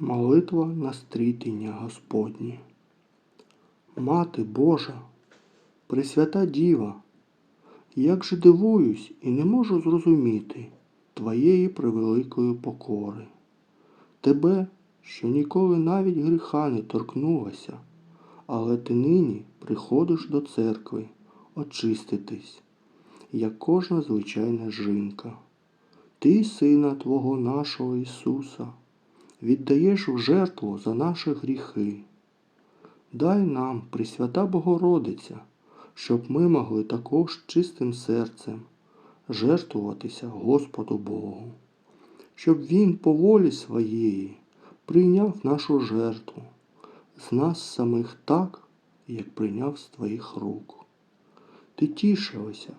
Молитва на стрітення Господнє. Мати Божа, Пресвята Діва, як же дивуюсь і не можу зрозуміти Твоєї превеликої покори. Тебе, що ніколи навіть гріха не торкнулася, але ти нині приходиш до церкви очиститись, як кожна звичайна жінка. Ти, Сина Твого нашого Ісуса, віддаєш в жертву за наші гріхи. Дай нам, Пресвята Богородиця, щоб ми могли також чистим серцем жертвуватися Господу Богу, щоб Він по волі своєї прийняв нашу жертву з нас самих так, як прийняв з твоїх рук. Ти тішилася,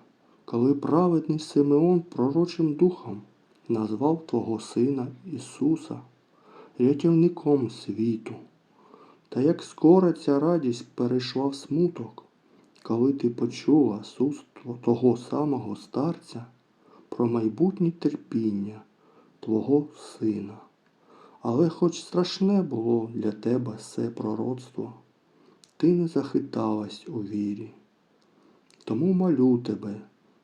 коли праведний Симеон пророчим духом назвав Твого Сина Ісуса рятівником світу. Та як скоро ця радість перейшла в смуток, коли ти почула уст того самого старця про майбутнє терпіння Твого Сина. Але хоч страшне було для тебе все пророцтво, ти не захиталась у вірі. Тому молю тебе,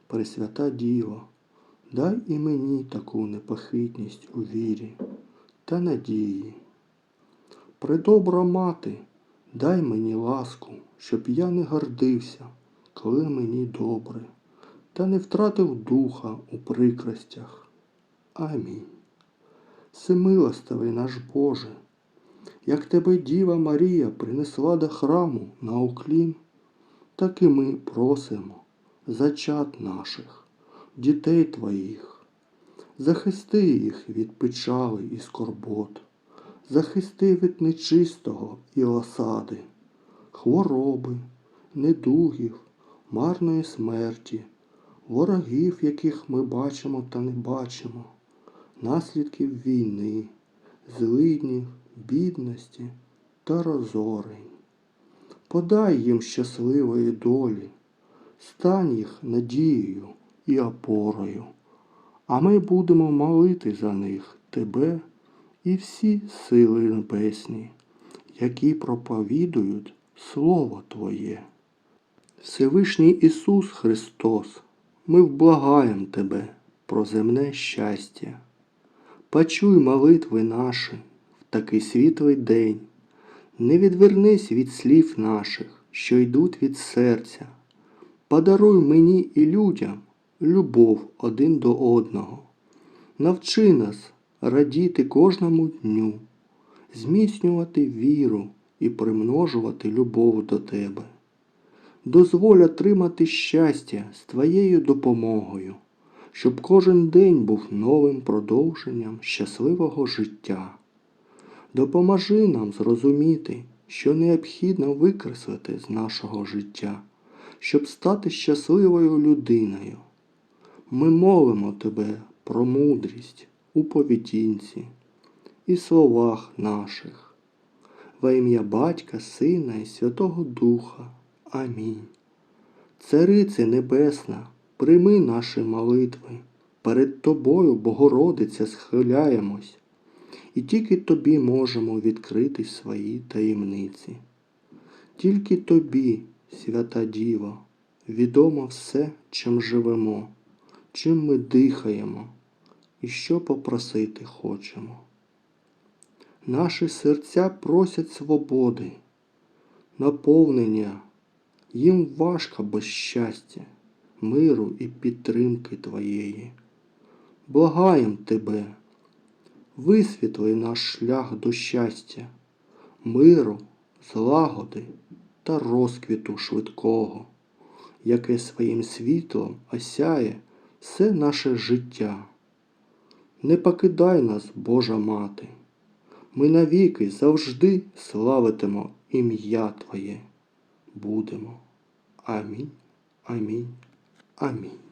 Пресвята Діво, дай і мені таку непохитність у вірі та надії. Предобра мати, дай мені ласку, щоб я не гордився, коли мені добре, та не втратив духа у прикростях. Амінь. Всемилостивий наш Боже, як тебе Діва Марія принесла до храму на уклін, так і ми просимо зачат наших, дітей Твоїх, захисти їх від печали і скорбот, захисти від нечистого і осади, хвороби, недугів, марної смерті, ворогів, яких ми бачимо та не бачимо, наслідків війни, злиднів, бідності та розорень. Подай їм щасливої долі, стань їх надією і опорою, а ми будемо молити за них Тебе і всі сили небесні, які проповідують Слово Твоє. Всевишній Ісус Христос, ми вблагаєм Тебе про земне щастя. Почуй молитви наші в такий світлий день. Не відвернись від слів наших, що йдуть від серця. Подаруй мені і людям любов один до одного. Навчи нас радіти кожному дню, зміцнювати віру і примножувати любов до Тебе. Дозволь отримати щастя з Твоєю допомогою, щоб кожен день був новим продовженням щасливого життя. Допоможи нам зрозуміти, що необхідно викреслити з нашого життя, щоб стати щасливою людиною. Ми молимо Тебе про мудрість у поведінці і словах наших. Во ім'я Батька, Сина і Святого Духа. Амінь. Царице Небесна, прийми наші молитви. Перед Тобою, Богородиця, схиляємось, і тільки Тобі можемо відкрити свої таємниці. Тільки Тобі, свята Діва, відомо все, чим живемо, чим ми дихаємо і що попросити хочемо. Наші серця просять свободи, наповнення, їм важко без щастя, миру і підтримки Твоєї. Благаєм Тебе, висвітли наш шлях до щастя, миру, злагоди та розквіту швидкого, яке своїм світлом осяє все наше життя. Не покидай нас, Божа Мати, ми навіки завжди славитимо ім'я Твоє. Будемо. Амінь, амінь, амінь.